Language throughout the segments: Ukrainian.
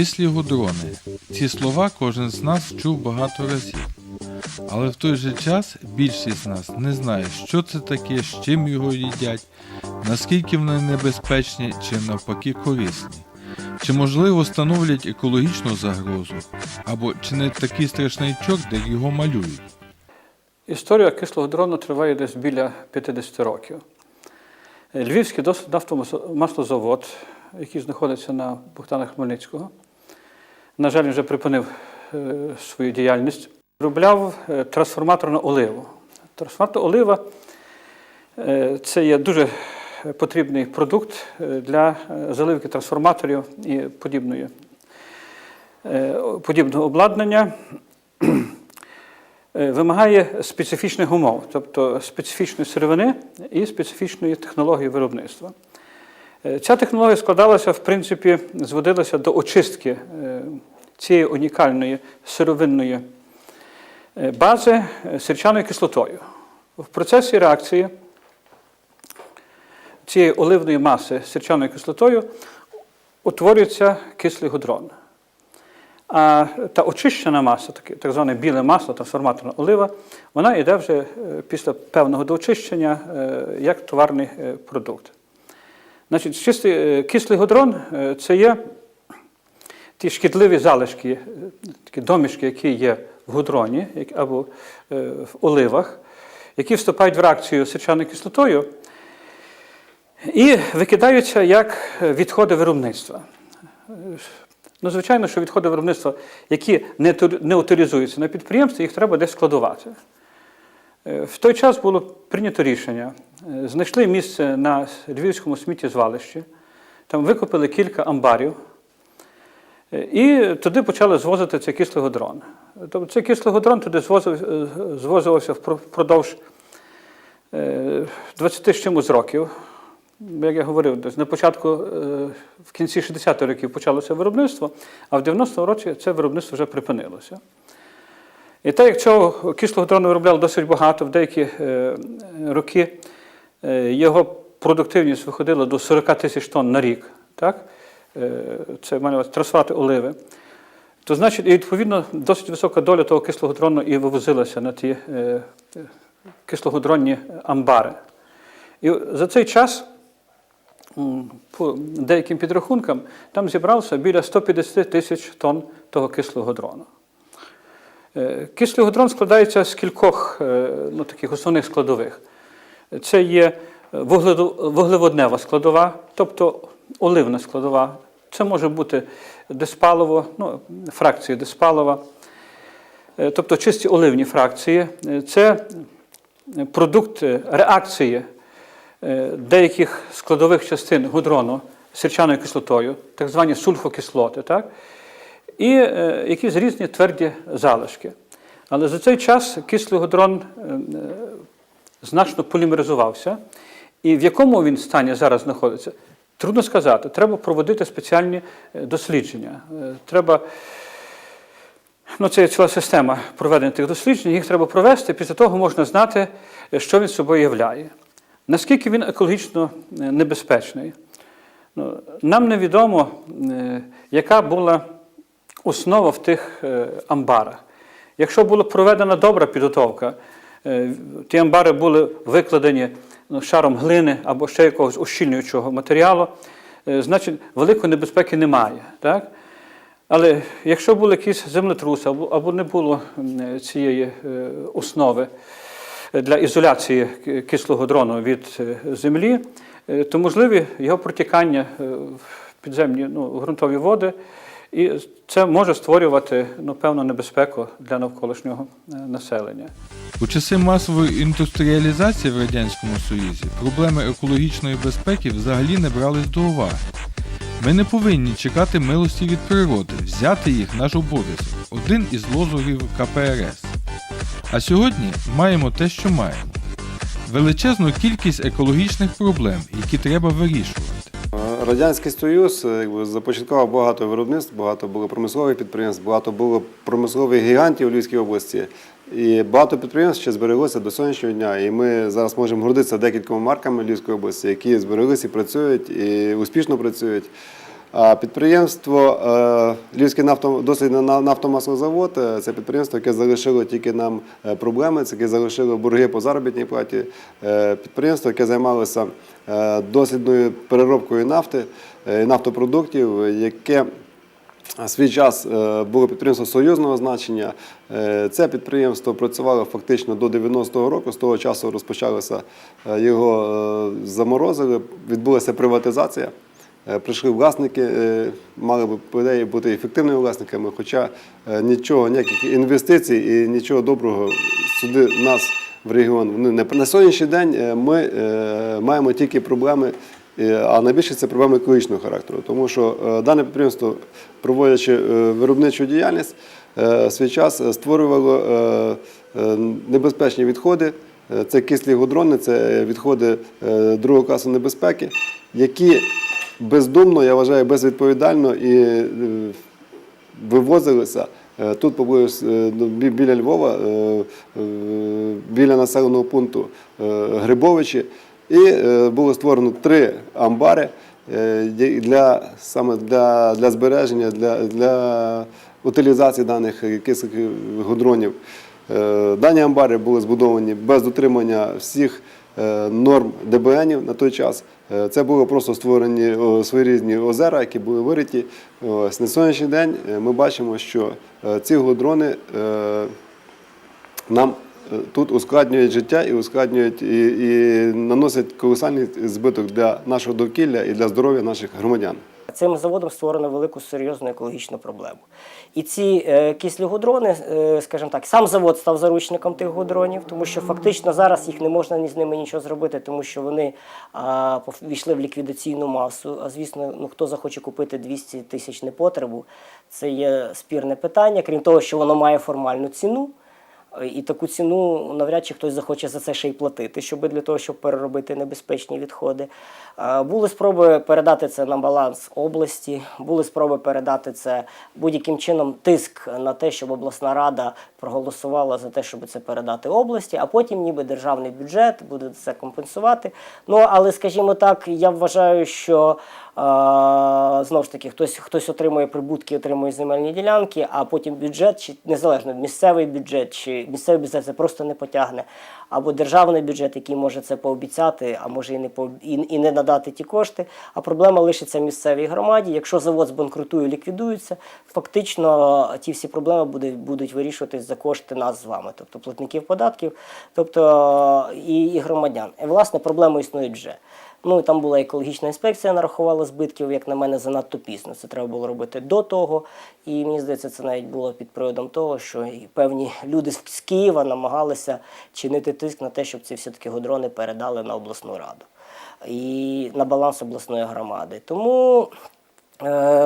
Кислі гудрони. Ці слова кожен з нас чув багато разів. Але в той же час більшість з нас не знає, що це таке, з чим його їдять, наскільки вони небезпечні чи навпаки корисні. Чи можливо становлять екологічну загрозу, або чи не такий страшний чорт, як його малюють. Історія кислого дрону триває десь біля 50 років. Львівський досвід нафтомаслозавод, який знаходиться на Богдана Хмельницького, на жаль, вже припинив е, свою діяльність, виробляв е, трансформаторну оливу. Трансформаторна олива е, це є дуже потрібний продукт для заливки трансформаторів і подібної, подібного обладнання. Вимагає специфічних умов, тобто специфічної сировини і специфічної технології виробництва. Е, Ця технологія складалася, в принципі, зводилася до очистки е, цієї унікальної сировинної е, бази сірчаною кислотою. В процесі реакції цієї оливної маси з сірчаною кислотою утворюється кислий гудрон. А та очищена маса, так зване біле масло, трансформаторна олива, вона йде вже після певного доочищення як товарний продукт. Значить, чистий е, кислий гудрон е, це є ті шкідливі залишки, е, такі домішки, які є в гудроні або в оливах, які вступають в реакцію з сірчаною кислотою і викидаються як відходи виробництва. Ну, звичайно, що відходи виробництва, які не утилізуються на підприємстві, їх треба десь складувати. Е, В той час було прийнято рішення. Е, Знайшли місце на Львівському сміттєзвалищі, там викопали кілька амбарів, е, і туди почали звозити цей кислогодрон. Тобто цей кислогодрон туди звозив, звозився впродовж е, 20 з чимось років. Як я говорив, на початку, в кінці 60-х років почалося виробництво, а в 90-му році це виробництво вже припинилося. І так як цього кислого дрону виробляли досить багато, в деякі е, роки е, його продуктивність виходила до 40 тисяч тонн на рік. Так? Е, Це на увазі трансфати оливи. То значить, і відповідно досить висока доля того кислого дрону і вивозилася на ті кислогодронні амбари. І за цей час, по деяким підрахункам, там зібралося біля 150 тисяч тонн того кислого дрону. Е, Кислий складається з кількох е, ну, таких основних складових. Це є вуглеводнева складова, тобто оливна складова. Це може бути диспаливо, ну, фракції диспалива, е, тобто чисті оливні фракції. Е, Це продукт е, реакції е, деяких складових частин гудрону з сірчаною кислотою, так звані сульфокислоти, так? І е, якісь різні тверді залишки. Але за цей час кислий гудрон е, е, значно полімеризувався. І в якому він стані зараз знаходиться, трудно сказати. Треба проводити спеціальні дослідження. Треба Ну, це ціла система проведення тих досліджень, їх треба провести, після того можна знати, що він собою являє. Наскільки він екологічно небезпечний? Ну, нам невідомо, яка була основа в тих е, амбарах. Якщо була проведена добра підготовка, е, ті амбари були викладені ну, шаром глини або ще якогось ощільнюючого матеріалу, е, значить великої небезпеки немає. Так? Але якщо були якісь землетруси або, не було цієї основи для ізоляції кислого дрону від землі, то можливі його протікання в підземні ну, ґрунтові води, і це може створювати ну, певну небезпеку для навколишнього е, населення. У часи масової індустріалізації в Радянському Союзі проблеми екологічної безпеки взагалі не брались до уваги. Ми не повинні чекати милості від природи, взяти їх наш обов'язок один із лозунгів КПРС. А сьогодні маємо те, що маємо: величезну кількість екологічних проблем, які треба вирішувати. Радянський Союз е, якби, започаткував багато виробництв, багато було промислових підприємств, багато було промислових гігантів у Львівській області. І багато підприємств ще збереглося до сьогоднішнього дня. І ми зараз можемо гордитися декількома марками Львівської області, які збереглися і працюють, і успішно працюють. Підприємство е, Львівський нафто, дослідний на- нафтомаслозавод е, це підприємство, яке залишило тільки нам е, проблеми, це яке залишило борги по заробітній платі. Підприємство, яке займалося дослідною переробкою нафти нафтопродуктів, яке Свій час було підприємство союзного значення. Це підприємство працювало фактично до 90-го року. З того часу розпочалося його заморозили, відбулася приватизація. Е, Прийшли власники, е, мали б бути ефективними власниками, хоча е, нічого, ніяких інвестицій і нічого доброго сюди в нас в регіон. не на сьогоднішній день ми маємо тільки проблеми А найбільше це проблеми екологічного характеру, тому що дане підприємство, проводячи виробничу діяльність, в свій час створювало небезпечні відходи. Це кислі гудрони, це відходи другого класу небезпеки, які бездумно, я вважаю, безвідповідально і е, вивозилися е, тут поблизу е, ну, бі- біля Львова, біля населеного пункту Грибовичі. І було створено три амбари для, саме для, для збереження, для, для утилізації даних кислих гудронів. Дані амбари були збудовані без дотримання всіх норм ДБНів на той час. Е, Це були просто створені своєрізні озера, які були вириті. Ось на сьогоднішній день е, ми бачимо, що е, ці гудрони нам тут ускладнюють життя і ускладнюють і, і наносять колосальний збиток для нашого довкілля і для здоров'я наших громадян. Цим заводом створено велику серйозну екологічну проблему. І ці е, кислі гудрони, е, скажімо так, сам завод став заручником тих гудронів, тому що фактично зараз їх не можна ні з ними нічого зробити, тому що вони а, війшли в ліквідаційну масу. А звісно, ну хто захоче купити 200 тисяч непотребу, це є спірне питання, крім того, що воно має формальну ціну. І таку ціну навряд чи хтось захоче за це ще й платити, щоб для того, щоб переробити небезпечні відходи. Були спроби передати це на баланс області, були спроби передати це будь-яким чином тиск на те, щоб обласна рада проголосувала за те, щоб це передати області, а потім ніби державний бюджет буде це компенсувати. Ну але, скажімо так, я вважаю, що знову ж таки хтось, хтось отримує прибутки, отримує земельні ділянки, а потім бюджет, чи незалежно місцевий бюджет, чи місцевий бюджет це просто не потягне. Або державний бюджет, який може це пообіцяти, а може і не по і, і не надати ті кошти. А проблема лишиться в місцевій громаді. Якщо завод збанкрутує, ліквідується, фактично ті всі проблеми буде, будуть вирішуватись за кошти нас з вами, тобто платників податків, тобто і, і громадян. І власне проблеми існують вже. Ну і там була екологічна інспекція, нарахувала збитків, як на мене, занадто пізно. Це треба було робити до того. І мені здається, це навіть було під приводом того, що і певні люди з Києва намагалися чинити тиск на те, щоб ці все-таки гудрони передали на обласну раду і на баланс обласної громади. Тому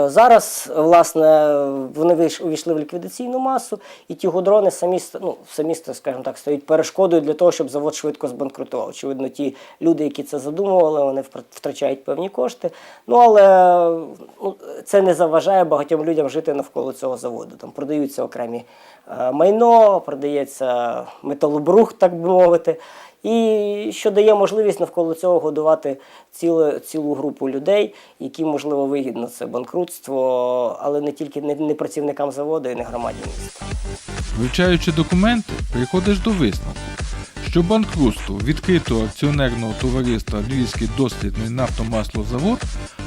Зараз, власне, вони увійшли в ліквідаційну масу, і ті гудрони самі, ну, самі скажімо так, стають перешкодою для того, щоб завод швидко збанкрутував. Очевидно, ті люди, які це задумували, вони втрачають певні кошти. Ну, але ну, це не заважає багатьом людям жити навколо цього заводу. Там продаються окремі е, майно, продається металобрух, так би мовити. І що дає можливість навколо цього годувати цілу, цілу групу людей, які, можливо, вигідно це банкрутство, але не тільки не, не працівникам заводу і не громаді міста. Вивчаючи документи, приходиш до висновку, що банкрутство відкритого акціонерного товариства Львівський дослідний нафтомаслозавод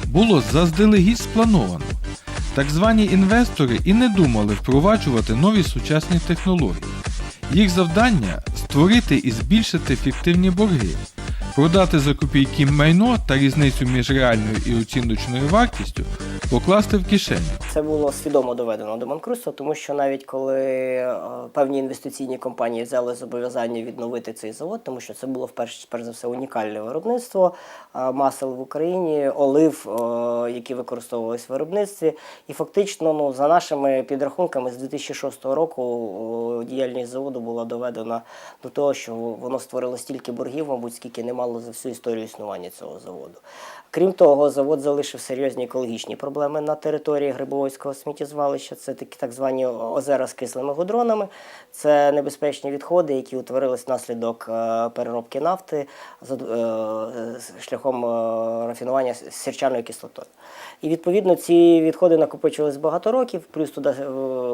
було заздалегідь сплановано. Так звані інвестори і не думали впроваджувати нові сучасні технології. Їх завдання створити і збільшити фіктивні борги, продати за копійки майно та різницю між реальною і оціночною вартістю покласти в кишеню. Це було свідомо доведено до банкрутства, тому що навіть коли е, певні інвестиційні компанії взяли зобов'язання відновити цей завод, тому що це було вперше перш за все унікальне виробництво е, масел в Україні, олив, е, які використовувалися в виробництві. І фактично, ну за нашими підрахунками, з 2006 року діяльність заводу була доведена до того, що воно створило стільки боргів, мабуть, скільки не мало за всю історію існування цього заводу. Крім того, завод залишив серйозні екологічні проблеми на території. Грибовського сміттєзвалища. Це такі так звані озера з кислими гудронами. Це небезпечні відходи, які утворились внаслідок е, переробки нафти е, шляхом е, рафінування сірчаною кислотою. І відповідно ці відходи накопичувались багато років, плюс туди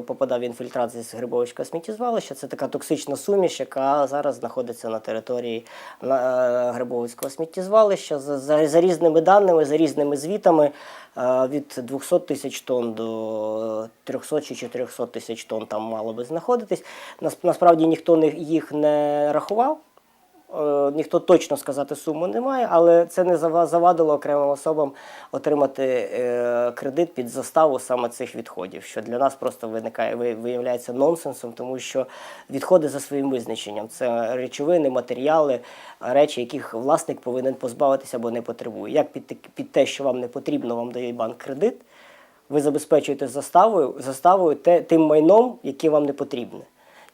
попадав інфільтрат з Грибовицького сміттєзвалища. Це така токсична суміш, яка зараз знаходиться на території е, сміттєзвалища. За різними даними, за різними звітами е, від 200 тисяч тонн до 300 чи 400 тисяч тонн там мало би знаходитись. Нас- Насправді ніхто їх не рахував. Е, Ніхто точно сказати суму не має, але це не завадило окремим особам отримати е, кредит під заставу саме цих відходів, що для нас просто виникає виявляється нонсенсом, тому що відходи за своїм визначенням це речовини, матеріали, речі, яких власник повинен позбавитися або не потребує. Як під, під те, що вам не потрібно, вам дає банк кредит, ви забезпечуєте заставою, заставою те, тим майном, яке вам не потрібне.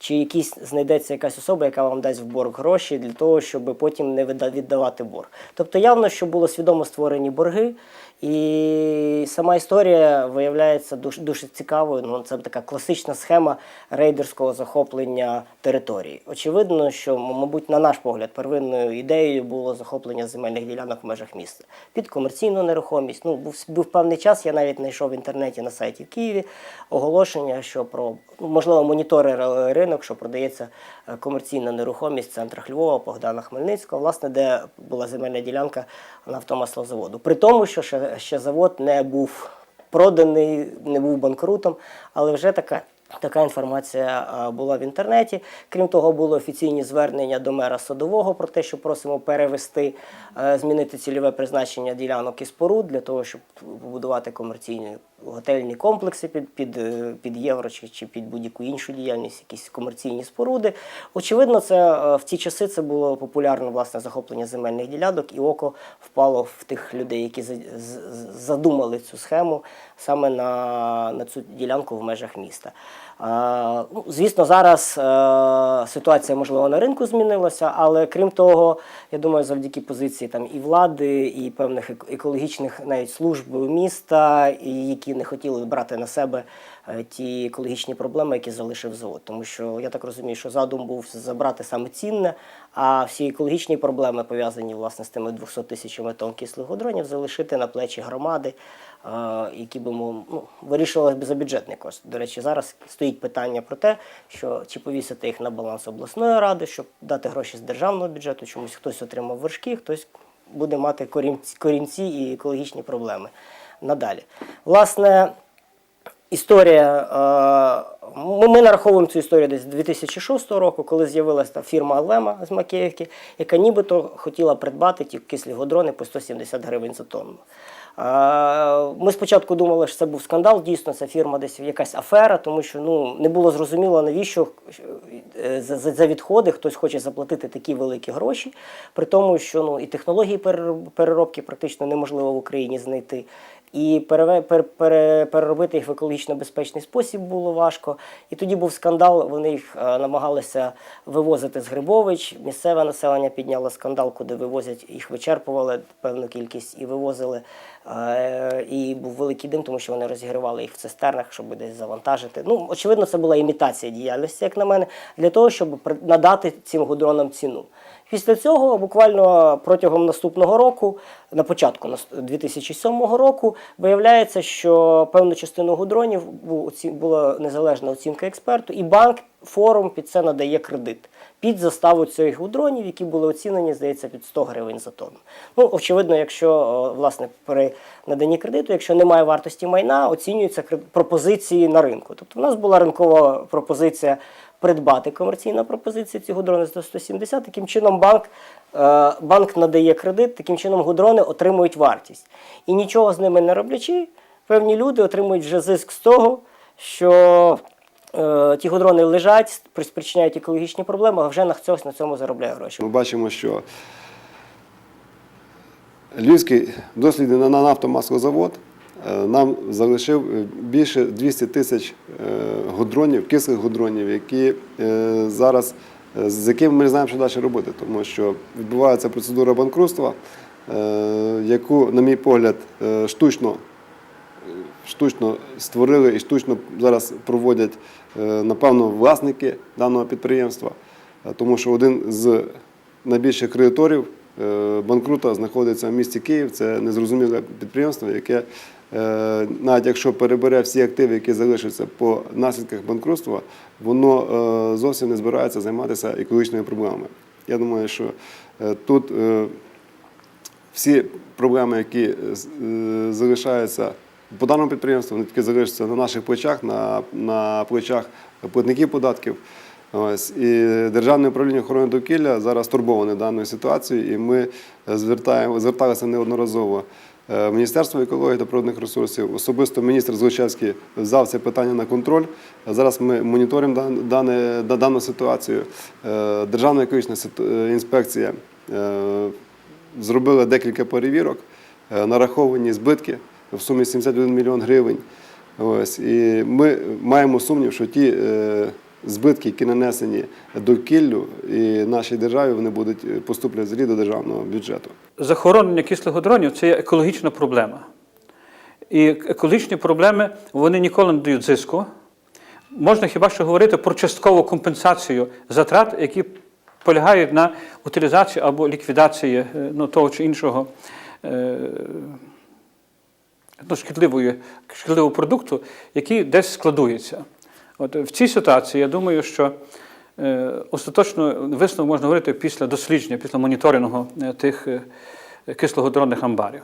Чи якісь знайдеться якась особа, яка вам дасть в борг гроші для того, щоб потім не відда- віддавати борг. Тобто явно, що було свідомо створені борги, і сама історія виявляється дуже, дуже цікавою. Ну, це така класична схема рейдерського захоплення території. Очевидно, що, мабуть, на наш погляд, первинною ідеєю було захоплення земельних ділянок в межах міста під комерційну нерухомість. Ну, був, був певний час, я навіть знайшов в інтернеті на сайті в Києві оголошення, що про ну, можливо монітори ринок, що продається е, комерційна нерухомість в центрах Львова, Богдана Хмельницького, власне, де була земельна ділянка нафтомаслозаводу. При тому, що ще, ще завод не був проданий, не був банкрутом, але вже така. Така інформація була в інтернеті. Крім того, були офіційні звернення до мера Садового про те, що просимо перевести, е, змінити цільове призначення ділянок і споруд для того, щоб побудувати комерційні готельні комплекси під, під, е, під євро чи, чи під будь-яку іншу діяльність, якісь комерційні споруди. Очевидно, це е, в ті часи це було популярно власне захоплення земельних ділянок, і око впало в тих людей, які задумали цю схему саме на, на цю ділянку в межах міста. А, ну, звісно, зараз е, ситуація можливо на ринку змінилася, але крім того, я думаю, завдяки позиції там і влади, і певних ек- екологічних навіть служб міста, які не хотіли брати на себе е, ті екологічні проблеми, які залишив завод. Тому що я так розумію, що задум був забрати саме цінне, а всі екологічні проблеми пов'язані власне з тими 200 тисячами тонн кислих гудронів залишити на плечі громади, е, які би ну, вирішувалися б за бюджетний кошт. До речі, зараз стоїть питання про те, що чи повісити їх на баланс обласної ради, щоб дати гроші з державного бюджету, чомусь хтось отримав вершки, хтось буде мати корінці, і екологічні проблеми надалі. Власне, Історія. е, Ми, нараховуємо цю історію десь з 2006 року, коли з'явилася та фірма Алвема з Макеївки, яка нібито хотіла придбати ті кислі годрони по 170 гривень за тонну. Ми спочатку думали, що це був скандал, дійсно, ця фірма десь якась афера, тому що ну, не було зрозуміло, навіщо е, за, за, відходи хтось хоче заплатити такі великі гроші, при тому, що ну, і технології перероб- переробки практично неможливо в Україні знайти. І пере- переробити їх в екологічно безпечний спосіб було важко. І тоді був скандал. Вони їх е, намагалися вивозити з Грибович. Місцеве населення підняло скандал, куди вивозять їх, вичерпували певну кількість і вивозили. І був великий дим, тому що вони розігрівали їх в цистернах, щоб десь завантажити. Ну, очевидно, це була імітація діяльності, як на мене, для того, щоб надати цим гудронам ціну. Після цього, буквально протягом наступного року, на початку нас- 2007 року, виявляється, що певну частину гудронів була незалежна оцінка експерту, і банк форум під це надає кредит під заставу цих гудронів, які були оцінені, здається, під 100 гривень за тонну. Ну, очевидно, якщо власне при наданні кредиту, якщо немає вартості майна, оцінюються пропозиції на ринку. Тобто, в нас була ринкова пропозиція придбати комерційна пропозиція ці гудрони за 170. Таким чином, банк, е, банк надає кредит, таким чином гудрони отримують вартість. І нічого з ними не роблячи, певні люди отримують вже зиск з того, що е, ті гудрони лежать, спричиняють екологічні проблеми, а вже на хтось на цьому заробляє гроші. Ми бачимо, що Львівський дослідний на на нафтомаслозавод е, нам залишив е, більше 200 тисяч е, гудронів, кислих гудронів, які е, зараз, е, з якими ми не знаємо, що далі робити, тому що відбувається процедура банкрутства, е, яку, на мій погляд, е, штучно штучно створили і штучно зараз проводять, е, напевно, власники даного підприємства, Е, тому що один з найбільших кредиторів е, банкрута знаходиться в місті Київ. Це незрозуміле підприємство, яке е, навіть якщо перебере всі активи, які залишаться по наслідках банкрутства, воно е, зовсім не збирається займатися екологічними проблемами. Я думаю, що е, тут е, всі проблеми, які е, е, залишаються по даному підприємству, вони таки залишаться на наших плечах, на, на плечах платників податків. Ось і державне управління охорони довкілля зараз турбоване даною ситуацією, і ми звертаємо зверталися неодноразово. е, Міністерство екології та природних ресурсів, особисто міністр Злочевський взяв це питання на контроль. Зараз ми моніторимо дан- дане, дану ситуацію. Е, Державна екологічна е, інспекція зробила декілька перевірок, нараховані збитки в сумі 71 мільйон гривень. Ось, і ми маємо сумнів, що ті е, збитки, які нанесені довкіллю і нашій державі, вони будуть е, поступлять злі до державного бюджету. Захоронення кислих це є екологічна проблема. І екологічні проблеми вони ніколи не дають зиску. Можна хіба що говорити про часткову компенсацію затрат, які полягають на утилізацію або ліквідації е, ну, того чи іншого е, ну, шкідливої, шкідливого продукту, який десь складується. От в цій ситуації я думаю, що е, остаточно висновок можна говорити після дослідження, після моніторингу е, тих е, кислогодронних амбарів.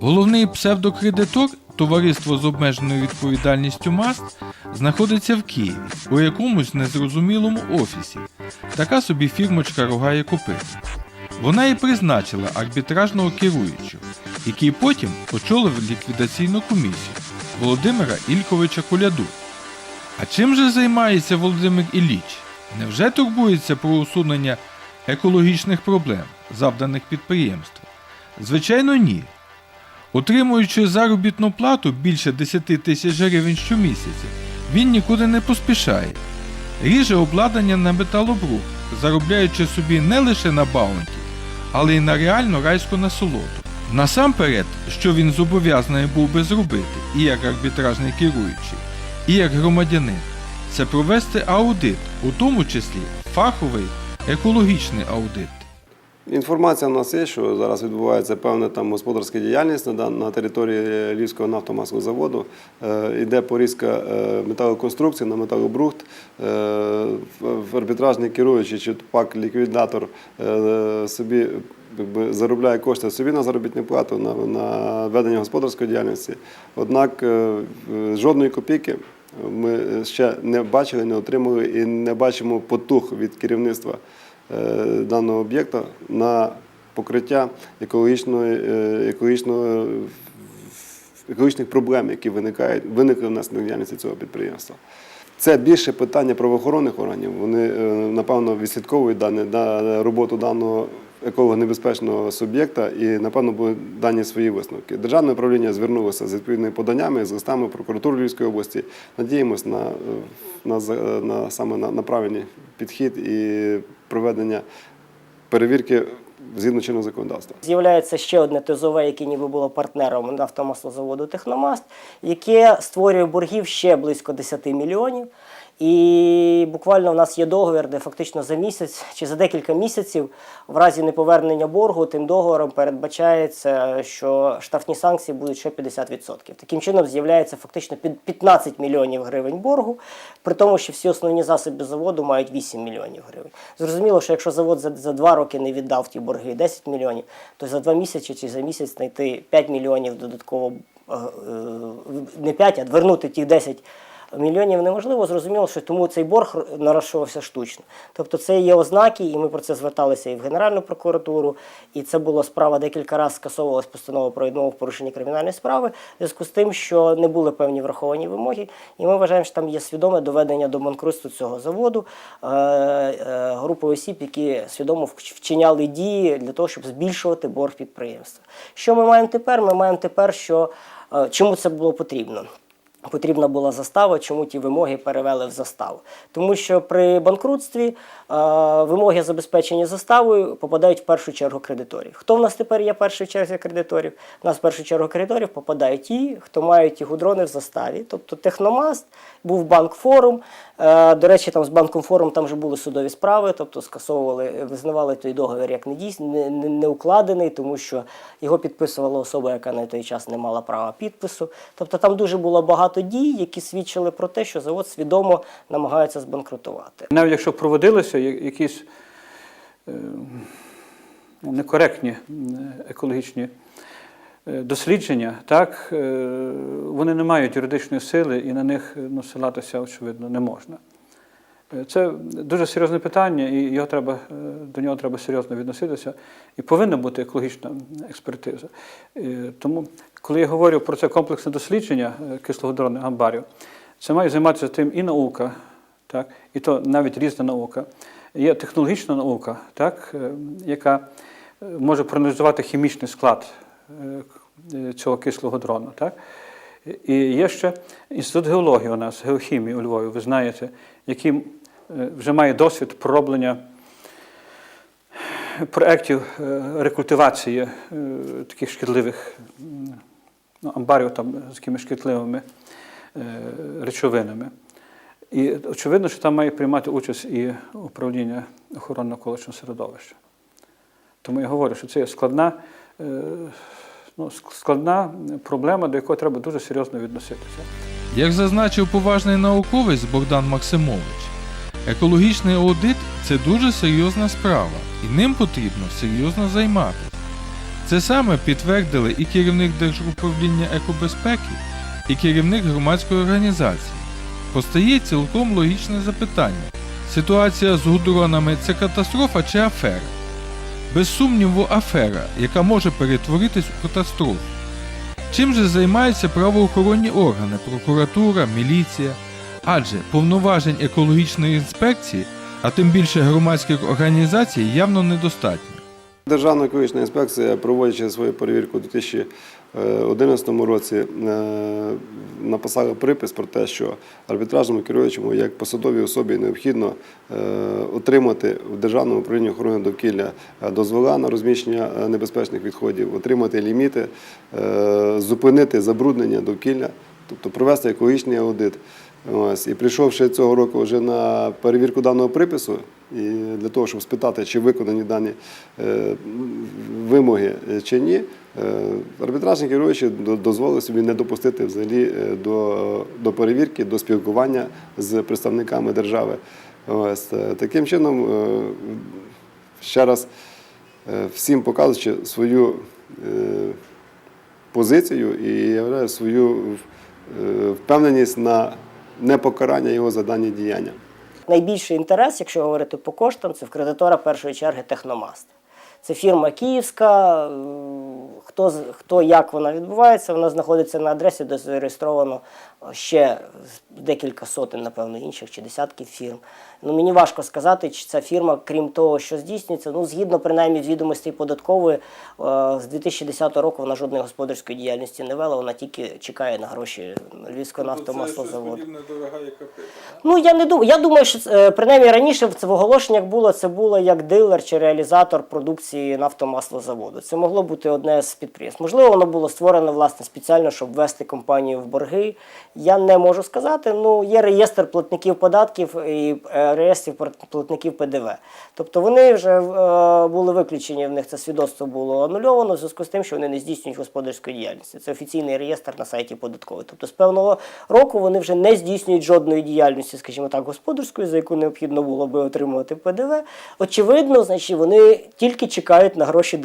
Головний псевдокредитор, товариство з обмеженою відповідальністю МАСТ, знаходиться в Києві у якомусь незрозумілому офісі. Така собі фірмочка рогає копит. Вона і призначила арбітражного керуючого, який потім очолив ліквідаційну комісію Володимира Ільковича Коляду. А чим же займається Володимир Ілліч? Невже турбується про усунення екологічних проблем, завданих підприємству? Звичайно, ні. Отримуючи заробітну плату більше 10 тисяч гривень щомісяця, він нікуди не поспішає. Ріже обладнання на металобрух, заробляючи собі не лише на баунті, але й на реальну райську насолоду. Насамперед, що він зобов'язаний був би зробити і як арбітражний керуючий, і як громадянин, це провести аудит, у тому числі фаховий екологічний аудит. Інформація в нас є, що зараз відбувається певна там господарська діяльність на, на території Львівського нафтомасового заводу. Е, йде порізка е, металоконструкцій на металобрухт. Е, арбітражний керуючий чи пак ліквідатор собі якби, заробляє кошти собі на заробітну плату, на, на ведення господарської діяльності. Однак жодної копійки ми ще не бачили, не отримали і не бачимо потух від керівництва даного об'єкта на покриття екологічної, екологічного, екологічних проблем, які виникають, виникли внаслідок діяльності цього підприємства. Це більше питання правоохоронних органів. Вони, е, напевно, відслідковують роботу даного екологонебезпечного суб'єкта і, напевно, будуть дані свої висновки. Державне управління звернулося з відповідними поданнями, з листами прокуратури Львівської області. Надіємось на, на, на, саме на, на правильний підхід і проведення перевірки згідно чинного законодавства. З'являється ще одне ТЗОВ, яке ніби було партнером нафтомаслозаводу Техномаст, яке створює боргів ще близько 10 мільйонів. І буквально в нас є договір, де фактично за місяць чи за декілька місяців, в разі неповернення боргу, тим договором передбачається, що штрафні санкції будуть ще 50%. Таким чином з'являється фактично під 15 мільйонів гривень боргу, при тому, що всі основні засоби заводу мають 8 мільйонів гривень. Зрозуміло, що якщо завод за, за два роки не віддав ті борги 10 мільйонів, то за два місяці чи за місяць знайти 5 мільйонів додатково е, е, не 5, а вернути ті 10 мільйонів неможливо. Зрозуміло, що тому цей борг нарощувався штучно. Тобто це є ознаки, і ми про це зверталися і в Генеральну прокуратуру, і це була справа декілька разів скасовувалась постанова про відмову в порушенні кримінальної справи, в зв'язку з тим, що не були певні враховані вимоги. І ми вважаємо, що там є свідоме доведення до банкрутства цього заводу е, е, групи осіб, які свідомо вч- вчиняли дії для того, щоб збільшувати борг підприємства. Що ми маємо тепер? Ми маємо тепер, що е, чому це було потрібно? Потрібна була застава, чому ті вимоги перевели в заставу. Тому що при банкрутстві е, вимоги забезпечення заставою попадають в першу чергу кредиторів. Хто в нас тепер є першою черзі кредиторів? У нас в першу чергу кредиторів попадають ті, хто мають ті гудрони в заставі. Тобто Техномаст, був банк форум. Е, до речі, там з банком форум там вже були судові справи, тобто скасовували, визнавали той договір як недійсний, не, не, не укладений, тому що його підписувала особа, яка на той час не мала права підпису. Тобто там дуже було багато дій, які свідчили про те, що завод свідомо намагається збанкрутувати. Навіть якщо проводилися якісь е, ну, некоректні е, екологічні е, дослідження, так, вони не мають юридичної сили і на них ну, ссилатися, очевидно, не можна. Це дуже серйозне питання, і його треба, до нього треба серйозно відноситися. І повинна бути екологічна експертиза. Тому, коли я говорю про це комплексне дослідження е, кислогодронних амбарів, це має займатися тим і наука, так, і то навіть різна наука. Є технологічна наука, так, е, яка е, може проаналізувати хімічний склад цього кислого дрону. Так. І є ще інститут геології у нас, геохімії у Львові, ви знаєте, який вже має досвід пророблення проєктів рекультивації таких шкідливих ну, амбарів там, з якими шкідливими е, речовинами. І очевидно, що там має приймати участь і управління охорони навколишнього середовища. Тому я говорю, що це є складна, е, ну, складна проблема, до якої треба дуже серйозно відноситися. Як зазначив поважний науковець Богдан Максимович, екологічний аудит це дуже серйозна справа, і ним потрібно серйозно займатися. Це саме підтвердили і керівник Держуправління екобезпеки, і керівник громадської організації. Постає цілком логічне запитання: ситуація з гудронами це катастрофа чи афера? Без сумніву, афера, яка може перетворитись у катастрофу. Чим же займаються правоохоронні органи, прокуратура, міліція? Адже повноважень екологічної інспекції, а тим більше громадських організацій, явно недостатньо. Державна екологічна інспекція, проводячи свою перевірку у 2011 році, е, написала припис про те, що арбітражному керуючому як посадовій особі необхідно е, отримати в Державному управлінні охорони довкілля е, дозвола на розміщення е, небезпечних відходів, отримати ліміти, е, зупинити забруднення довкілля, тобто провести екологічний аудит. Ось, і прийшовши цього року вже на перевірку даного припису, і для того, щоб спитати, чи виконані дані е, вимоги е, чи ні, е, арбітражний керуючий до- дозволив собі не допустити взагалі е, до, до перевірки, до спілкування з представниками держави. Ось, е, таким чином, е, ще раз е, всім показуючи свою е, позицію і являє свою впевненість на непокарання його за дані діяння. Найбільший інтерес, якщо говорити по коштам, це в кредитора першої черги Техномаст. Це фірма київська. Е, Хто, хто як вона відбувається, вона знаходиться на адресі, де зареєстровано ще декілька сотень, напевно, інших чи десятків фірм. Ну, мені важко сказати, чи ця фірма, крім того, що здійснюється, ну, згідно принаймні з відомостей податкової, е, з 2010 року вона жодної господарської діяльності не вела, вона тільки чекає на гроші Львівського нафтомаслозаводу. Ну я не думаю. Я думаю, що е, принаймні раніше це в оголошеннях було це було як дилер чи реалізатор продукції нафтомаслозаводу. Це могло бути одне з підприємств. Можливо, воно було створено власне спеціально, щоб ввести компанію в борги. Я не можу сказати. Ну є реєстр платників податків і е, реєстр платників ПДВ. Тобто вони вже е, були виключені. В них це свідоцтво було анульовано в зв'язку з тим, що вони не здійснюють господарської діяльності. Це офіційний реєстр на сайті податкової. Тобто з певного року вони вже не здійснюють жодної діяльності, скажімо так, господарської, за яку необхідно було би отримувати ПДВ. Очевидно, значить, вони тільки чекають на гроші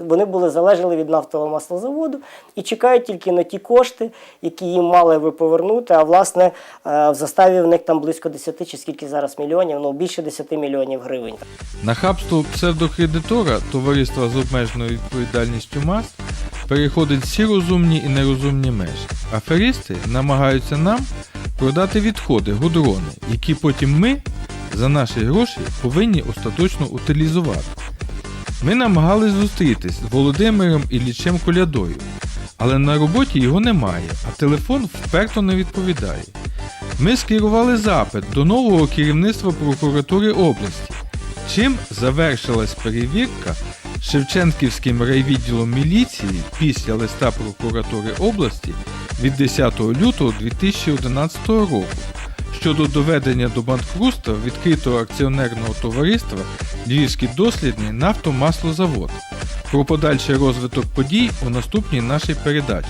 вони були залежали від нафтового маслозаводу і чекають тільки на ті кошти, які їм мали би повернути. А власне е, в заставі в них там близько 10 чи скільки зараз мільйонів, ну більше 10 мільйонів гривень. Нахабство псевдокредитора товариства з обмеженою відповідальністю МАС переходить всі розумні і нерозумні межі. Аферисти намагаються нам продати відходи, гудрони, які потім ми за наші гроші повинні остаточно утилізувати. Ми намагались зустрітись з Володимиром Іллічем Колядою, але на роботі його немає, а телефон вперто не відповідає. Ми скерували запит до нового керівництва прокуратури області. Чим завершилась перевірка Шевченківським райвідділом міліції після листа прокуратури області від 10 лютого 2011 року щодо доведення до банкрутства відкритого акціонерного товариства Львівський дослідний нафтомаслозавод. Про подальший розвиток подій у наступній нашій передачі.